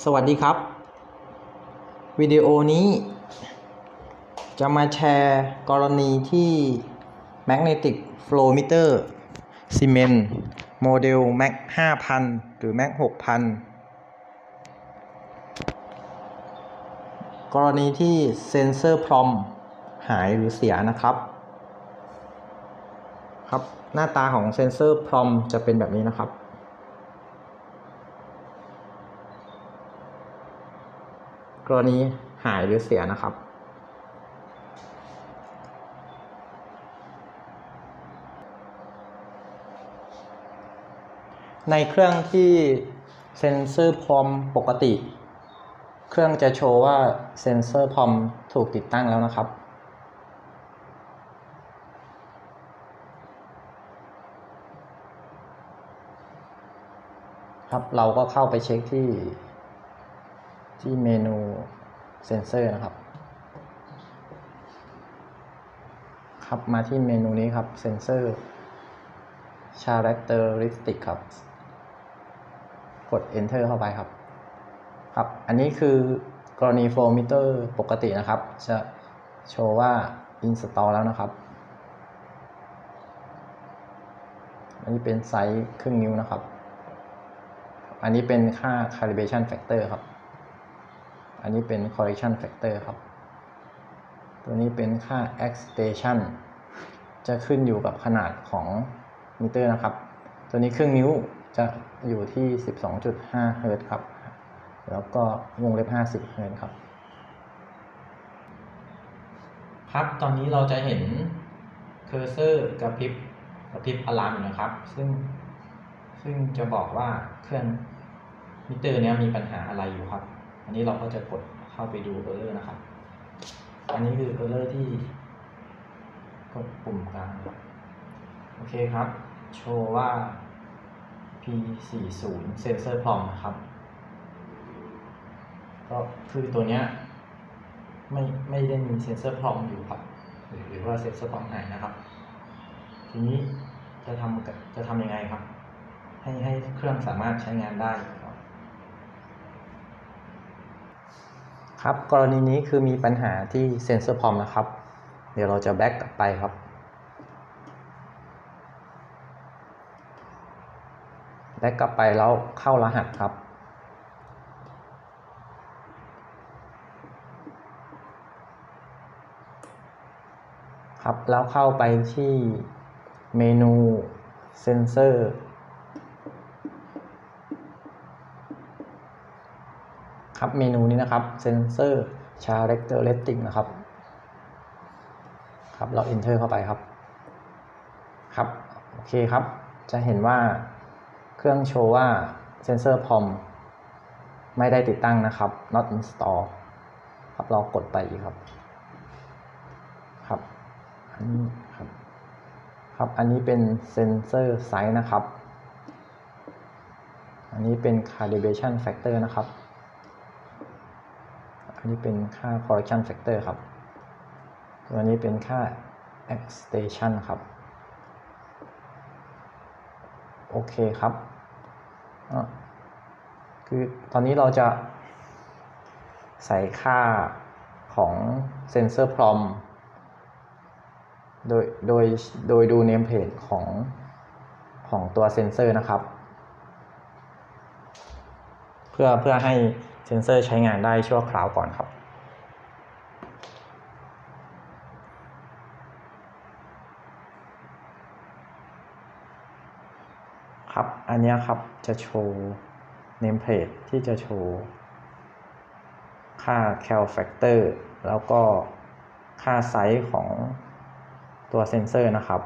สวัสดีครับ วิดีโอนี้ จะมาแชร์กรณีที่ Magnetic Flow Meter ซีเมนต์โมเดล Mac 5000 หรือ Mac 6000 กรณีที่เซนเซอร์พรอมหายหรือเสียนะครับ ครับ หน้าตาของเซนเซอร์พรอมจะเป็นแบบนี้นะครับ กรณีหายหรือเสียนะครับ ในเครื่องที่เซนเซอร์พรอมปกติ เครื่องจะโชว์ว่าเซนเซอร์พรอมถูกติดตั้งแล้วนะครับ ครับเราก็เข้าไปเช็คที่ ที่เมนูเซนเซอร์นะครับ ครับมาที่เมนูนี้ครับเซนเซอร์ characteristic ครับ กด enter เข้าไปครับ ครับ อันนี้คือกรณี flow meter ปกตินะครับ จะโชว์ว่า install แล้วนะครับ อันนี้เป็นไซส์ครึ่งนิ้วนะครับ อันนี้เป็นค่า calibration factor ครับ อันนี้เป็น correction factor ครับ ตัวนี้เป็นค่า excitation จะขึ้นอยู่กับขนาดของมิเตอร์นะครับ ตัวนี้ครึ่งนิ้วจะอยู่ที่ 12.5 เฮิรตซ์ครับ แล้วก็วงเล็บ 50 เฮิร์ตซ์ครับ ครับ ตอนนี้เราจะเห็นเคอร์เซอร์กระพริบกระพริบอะลามอยู่นะครับ ซึ่งซึ่งจะบอกว่าเครื่องมิเตอร์เนี้ยมีปัญหาอะไรอยู่ครับ อันนี้เราก็จะกดเข้าไปดูเออร์เลอร์นะครับ อันนี้คือเออร์เลอร์ที่กดปุ่มกลางโอเคครับ โชว์ว่า P40 Sensor Prom นะครับ ก็คือตัวเนี้ยไม่ไม่ได้มีเซนเซอร์พรอมอยู่ครับ หรือว่าเซนเซอร์พรอมหายนะครับ ทีนี้จะทำจะทำยังไงครับ ให้ให้เครื่องสามารถใช้งานได้ ครับกรณีนี้คือมีปัญหาที่เซนเซอร์พอมนะครับ เดี๋ยวเราจะแบ็กกลับไปครับ แบ็กกลับไปแล้วเข้ารหัสครับ ครับแล้วเข้าไปที่เมนูเซนเซอร์ ครับเมนูนี้นะครับเซนเซอร์ characteristic นะครับ ครับเรา enter เข้าไปครับ ครับ โอเคครับ จะเห็นว่าเครื่องโชว์ว่าเซนเซอร์พอมไม่ได้ติดตั้งนะครับ not install ครับเรากดไปอีกครับ ครับ อันนี้ครับ ครับ อันนี้เป็นเซนเซอร์ไซส์นะครับ อันนี้เป็น calibration factor นะครับ นนี้เป็นค่า correction factor ครับ ตัวนี้เป็นค่า excitation ครับ โอเคครับคือตอนนี้เราจะใส่ค่าของเซนเซอร์พรอมโดยโดยโดยดูเนมเพจของของตัวเซนเซอร์นะครับ เพื่อเพื่อให้ นเซอร์ใช้งานได้ชั่วคราวก่อนครับครับ อันนี้ครับจะโชว์เนมเพจที่จะโชว์ ค่า cal factor แล้วก็ค่าไซส์ของตัวเซนเซอร์นะครับ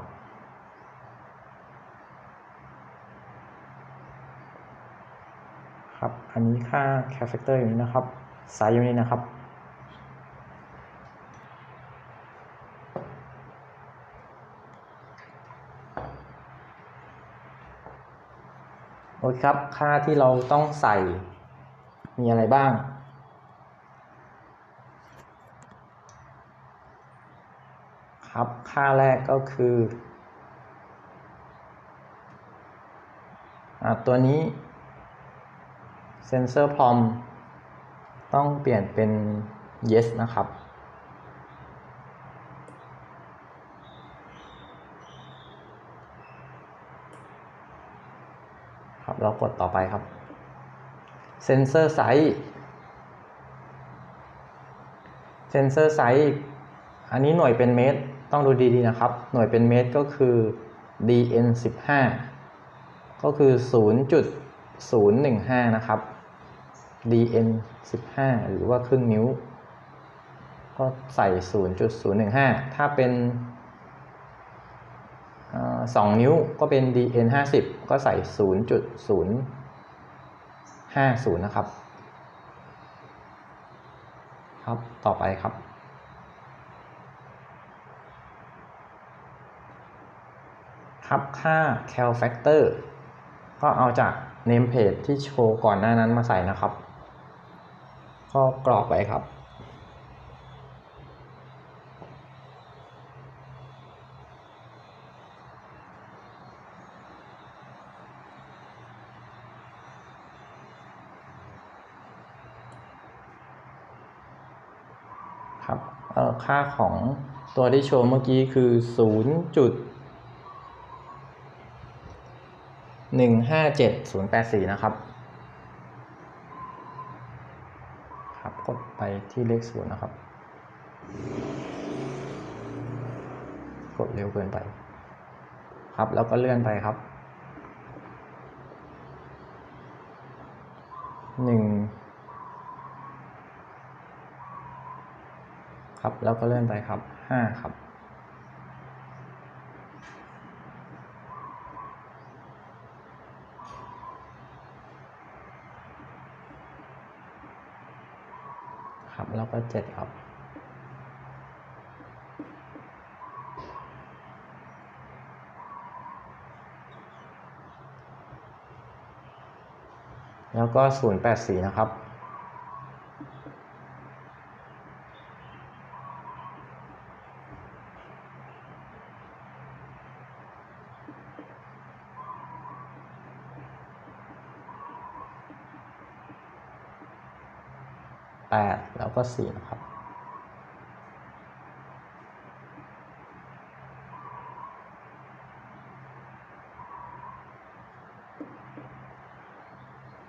ครับ อันนี้ค่า cal factor อยู่นี้นะครับไซส์อยู่นี้นะครับ โอเคครับ ค่าที่เราต้องใส่มีอะไรบ้างครับค่าแรกก็คืออ่าตัวนี้ เซนเซอร์พรอมต้องเปลี่ยนเป็น yes นะครับ ครับเรากดต่อไปครับเซนเซอร์ไซส์เซนเซอร์ไซส์อันนี้หน่วยเป็นเมตร ต้องดูดีๆนะครับ หน่วยเป็นเมตรก็คือ dn 15ก็คือ 0.015 นะครับ dn 15 หรือว่าครึ่งนิ้ว ก็ใส่ 0.015 ถ้าเป็นสองนิ้วก็เป็น dn 50 ก็ใส่ 0.050 นะครับ ครับต่อไปครับครับค่า cal factor ก็เอาจาก name page ที่โชว์ก่อนหน้านั้นมาใส่นะครับ ก็กรอกไปครับ ครับค่าของตัวที่โชว์เมื่อกี้คือ 0. จุดหนึ่งห้าเจ็ดศูนย์แปดสี่นะครับ ครับ กดไปที่เลขศูนย์นะครับ กดเร็วเกินไป ครับแล้วก็เลื่อนไปครับหนึ่งครับแล้วก็เลื่อนไปครับห้าครับ ครับ แล้วก็เจ็ดครับ แล้วก็ศูนย์แปดสี่นะครับ แปดแล้วก็สี่นะครับ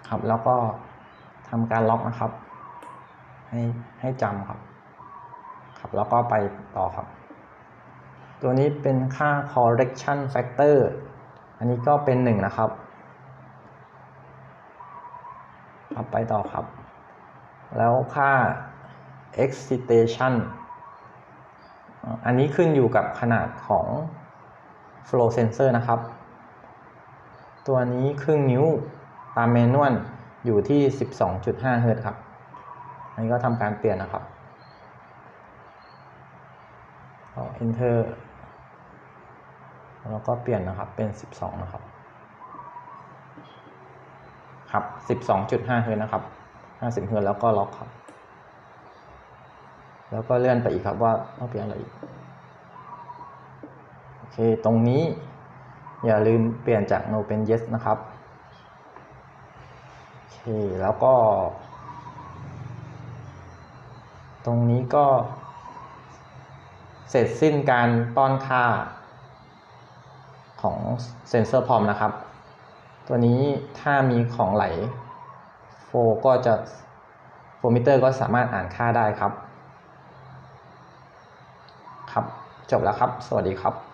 ครับแล้วก็ทำการล็อกนะครับ ให้ให้จำครับ ครับ แล้วก็ไปต่อครับ ตัวนี้เป็นค่า correction factor อันนี้ก็เป็นหนึ่งนะครับครับไปต่อครับ แล้วค่า excitation อ่าอันนี้ขึ้นอยู่กับขนาดของ flow sensor นะครับ ตัวนี้ครึ่งนิ้วตามเมนวลอยู่ที่ 12.5 เฮิรตซ์ครับ อันนี้ก็ทำการเปลี่ยนนะครับ enter แล้วก็เปลี่ยนนะครับเป็น 12 นะครับ ครับ 12.5 เฮิรตซ์นะครับ 50เฮิรตแล้วก็ล็อกครับ แล้วก็เลื่อนไปอีกครับว่าต้องเปลี่ยนอะไรอีกโอเคตรงนี้อย่าลืมเปลี่ยนจาก no เป็น yes นะครับโอเคแล้วก็ ตรงนี้ก็ เสร็จสิ้นการป้อนค่าของเซนเซอร์พร้อมนะครับ ตัวนี้ถ้ามีของไหล โฟก็จะโฟมิเตอร์ก็สามารถอ่านค่าได้ครับ ครับ จบแล้วครับ สวัสดีครับ